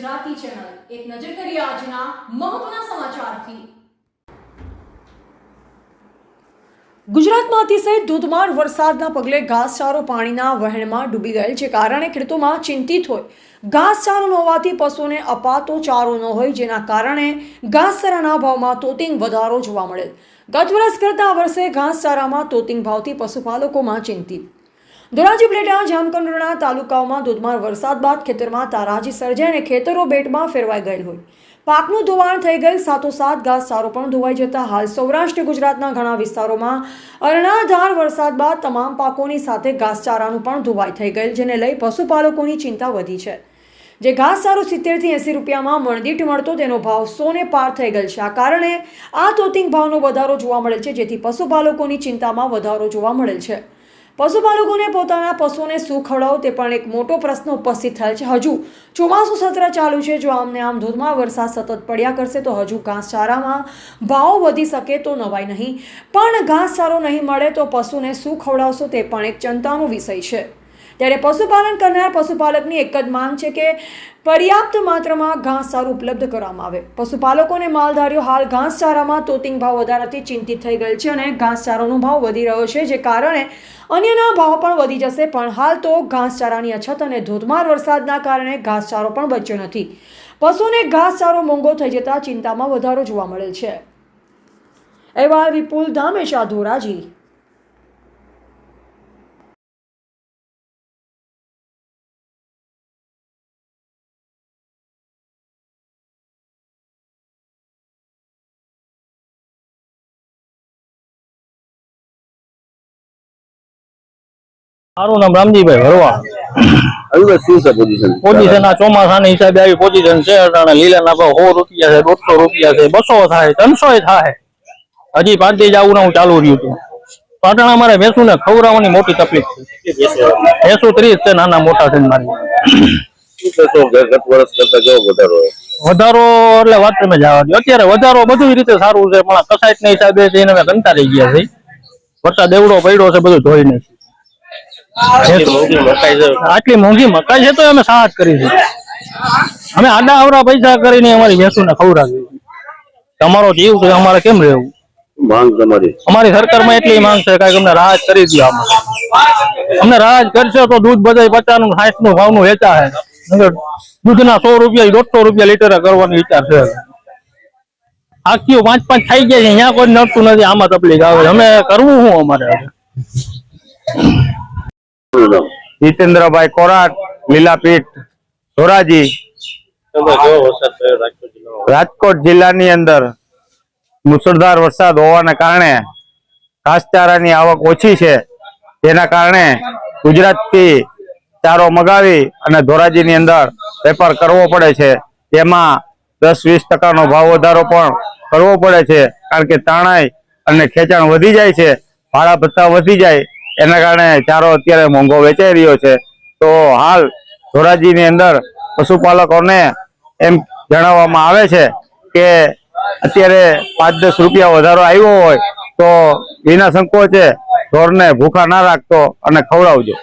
Gujarati channel. એક નજર કરીએ આજના મહત્વના સમાચારથી. ગુજરાતમાં અતિશય ધોધમાર વરસાદના પગલે ઘાસચારો પાણીના વહેણમાં ડૂબી ગયેલ છે. કારણે ખેડૂતોમાં ચિંતિત હોય. ઘાસચારો ન હોવાથી પશુઓને અપાતો ચારો ન હોય, જેના કારણે ઘાસચારાના ભાવમાં તોતિંગ વધારો જોવા મળેલ. ગત વર્ષ કરતાં આ વર્ષે ઘાસચારામાં તોતિંગ ભાવથી પશુપાલકોમાં ચિંતિત. ધોરાજી પ્લેટા જામકંડોરણા તાલુકાઓમાં ધોધમાર વરસાદ બાદ ખેતરમાં તારાજી સર્જાઈ અને ખેતરો બેટમાં ફેરવાઈ ગયેલ હોય. પાકનું ધોવાણ થઈ ગયેલ, સાથોસાથ ઘાસચારો પણ ધોવાઈ જતા હાલ સૌરાષ્ટ્ર ગુજરાતના ઘણા વિસ્તારોમાં અરણાધાર વરસાદ બાદ તમામ પાકોની સાથે ઘાસચારાનું પણ ધોવાઈ થઈ ગયેલ, જેને લઈ પશુપાલકોની ચિંતા વધી છે. જે ઘાસચારો સિત્તેરથી એંસી રૂપિયામાં મણદીઠ મળતો તેનો ભાવ સોને પાર થઈ ગયેલ છે. આ કારણે આ તોતિંગ ભાવનો વધારો જોવા મળેલ છે, જેથી પશુપાલકોની ચિંતામાં વધારો જોવા મળેલ છે. પશુપાલકોને પોતાના પશુઓને શું ખવડાવવું તે પણ એક મોટો પ્રશ્ન ઉપસ્થિત થયેલ છે. હજુ ચોમાસું સત્ર ચાલુ છે. જો આમને આમ ધોધમાં વરસાદ સતત પડ્યા કરશે, તો હજુ ઘાસચારામાં ભાવ વધી શકે તો નવાય નહીં. પણ ઘાસચારો નહીં મળે તો પશુને શું ખવડાવશો તે પણ એક ચિંતાનો વિષય છે. ત્યારે પશુપાલન કરનાર પશુપાલકની એક જ માંગ છે કે પર્યાપ્ત માત્રામાં ઘાસચારો ઉપલબ્ધ કરવામાં આવે. પશુપાલકોને માલધારીઓ હાલ ઘાસચારામાં તોતિંગ ભાવ વધારાથી ચિંતિત થઈ ગયેલ છે અને ઘાસચારાનો ભાવ વધી રહ્યો છે, જે કારણે અન્યના ભાવ પણ વધી જશે, પણ હાલ તો ઘાસચારાની અછત અને ધોધમાર વરસાદના કારણે ઘાસચારો પણ બચ્યો નથી. પશુને ઘાસચારો મોંઘો થઈ જતા ચિંતામાં વધારો જોવા મળેલ છે. અહેવાલ વિપુલ ધામેશા ધોરાજી. મારું નામ રામજીભાઈ ભરવા. હવે શું છે પોઝિશન પોઝિશન આ ચોમાસાના હિસાબે આવી પોઝિશન છે. અટાણે લીલાના ભાવ સો રૂપિયા છે દોઢસો રૂપિયા છે બસો થાય ત્રણસો થાય. હજી પાંચથી જવું હું ચાલુ રહ્યું હતું પાટણ મારે ભેંસું ને ખવડાવવાની મોટી તકલીફ છે. ભેંસું ત્રીસ છે નાના મોટા છે મારી. વધારો એટલે વાત તમે જવા દો અત્યારે વધારો બધી રીતે સારું છે પણ કસાઈટ ના હિસાબે છે એને કંટાળી ગયા છે વરસાદ એવડો પડ્યો છે બધું ધોઈ નહીં આટલી મોંઘી મકાઈ છે. આટલી મોંઘી મકાઈ છે તો અમે સાહસ કરી છે. અમે આડા આવડા પૈસા કરીને અમારી ભેંસું ને ખવડાવી તમારો જીવ છે અમારે કેમ રહેવું? માંગ તમારી. અમારી સરકારમાં એટલી માંગ છે કે અમને રાહત કરી દો આમાં. અમને રાહત કરશે તો દૂધ બધા પચાસનું સાઠનું ભાવનું વેચા છે દૂધ દૂધના સો રૂપિયા દોઢસો રૂપિયા લીટર કરવાનો વિચાર છે. આખીઓ પાંચ પાંચ થઈ ગયા છે અહીંયા કોઈ નડતું નથી આમાં તકલીફ આવે. અમે કરવું શું અમારે જીતેન્દ્રભાઈ કોરાટ, લીલાપીઠ, ધોરાજી. રાજકોટ જિલ્લાની અંદર મુસળધાર વરસાદ હોવાના કારણે ઘાસચારાની આવક ઓછી છે. જેના કારણે ગુજરાતથી ચારો મગાવી અને ધોરાજીની અંદર વેપાર કરવો પડે છે. તેમાં દસ વીસ ટકાનો ભાવ વધારો પણ કરવો પડે છે. કારણ કે તાણાઈ અને ખેંચાણ વધી જાય છે. ભાડા ભત્તા વધી જાય. એના કારણે ચારો અત્યારે મોંઘો વેચાઈ રહ્યો છે. તો હાલ ધોરાજીની અંદર પશુપાલકોને એમ જણાવવામાં આવે છે કે અત્યારે પાંચ દસ રૂપિયા વધારો આવ્યો હોય તો વિના સંકોચે ઢોરને ભૂખા ના રાખતો અને ખવડાવજો.